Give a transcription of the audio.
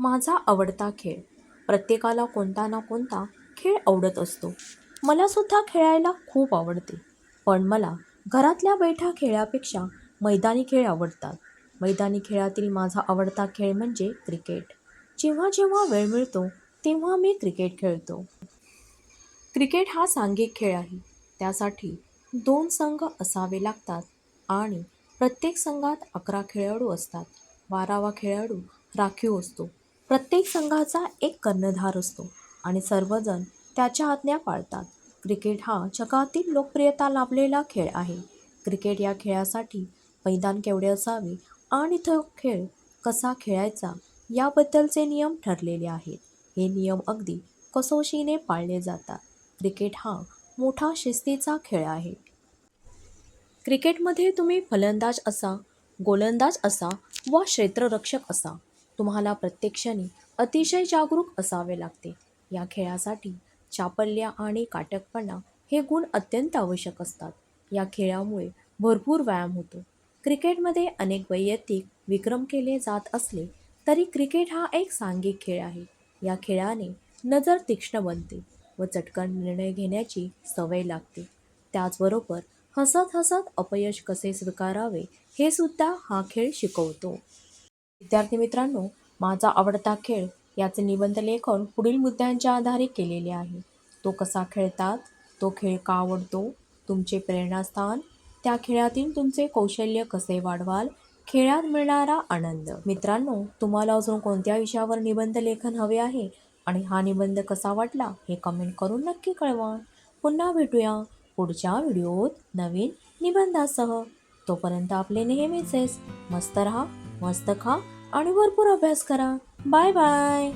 माझा आवडता खेळ. प्रत्येकाला कोणता ना कोणता खेळ आवडत असतो. मला सुद्धा खेळायला खूप आवडते. पण मला घरातल्या बैठ्या खेळापेक्षा मैदानी खेळ आवडतात. मैदानी खेळातील माझा आवडता खेळ म्हणजे क्रिकेट. जेव्हा जेव्हा वेळ मिळतो तेव्हा मी क्रिकेट खेळतो. क्रिकेट हा सांघिक खेळ आहे. त्यासाठी दोन संघ असावे लागतात आणि प्रत्येक संघात अकरा खेळाडू असतात. बारावा खेळाडू राखीव असतो. प्रत्येक संघाचा एक कर्णधार असतो आणि सर्वजण त्याच्या आज्ञा पाळतात. क्रिकेट हा जगातील लोकप्रियता लाभलेला खेळ आहे. क्रिकेट या खेळासाठी मैदान केवढे असावे आणि तो खेळ कसा खेळायचा याबद्दलचे नियम ठरलेले आहेत. हे नियम अगदी कसोशीने पाळले जातात. क्रिकेट हा मोठा शिस्तीचा खेळ आहे. क्रिकेटमध्ये तुम्ही फलंदाज असा गोलंदाज असा वा क्षेत्ररक्षक असा तुम्हाला प्रत्येक क्षणी अतिशय जागरूक असावे लागते. या खेळासाठी चापल्य आणि काटकपणा हे गुण अत्यंत आवश्यक असतात. या खेळामुळे भरपूर व्यायाम होतो. क्रिकेटमध्ये अनेक वैयक्तिक विक्रम केले जात असले तरी क्रिकेट हा एक सांघिक खेळ आहे. या खेळाने नजर तीक्ष्ण बनते व चटकन निर्णय घेण्याची सवय लागते. त्याचबरोबर हसत हसत अपयश कसे स्वीकारावे हे सुद्धा हा खेळ शिकवतो. विद्यार्थी मित्रांनो माझा आवडता खेळ याचे निबंध लेखन पुढील मुद्द्यांच्या आधारे केलेले आहे. तो कसा खेळतात? तो खेळ का आवडतो? तुमचे प्रेरणास्थान? त्या खेळातील तुमचे कौशल्य कसे वाढवाल? खेळात मिळणारा आनंद. मित्रांनो तुम्हाला अजून कोणत्या विषयावर निबंध लेखन हवे आहे आणि हा निबंध कसा वाटला हे कमेंट करून नक्की कळवा. पुन्हा भेटूया पुढच्या व्हिडिओत नवीन निबंधासह. तोपर्यंत आपले नेहमीचेच मस्त रहा. मस्त खा आणि भरपूर अभ्यास करा. Bye bye.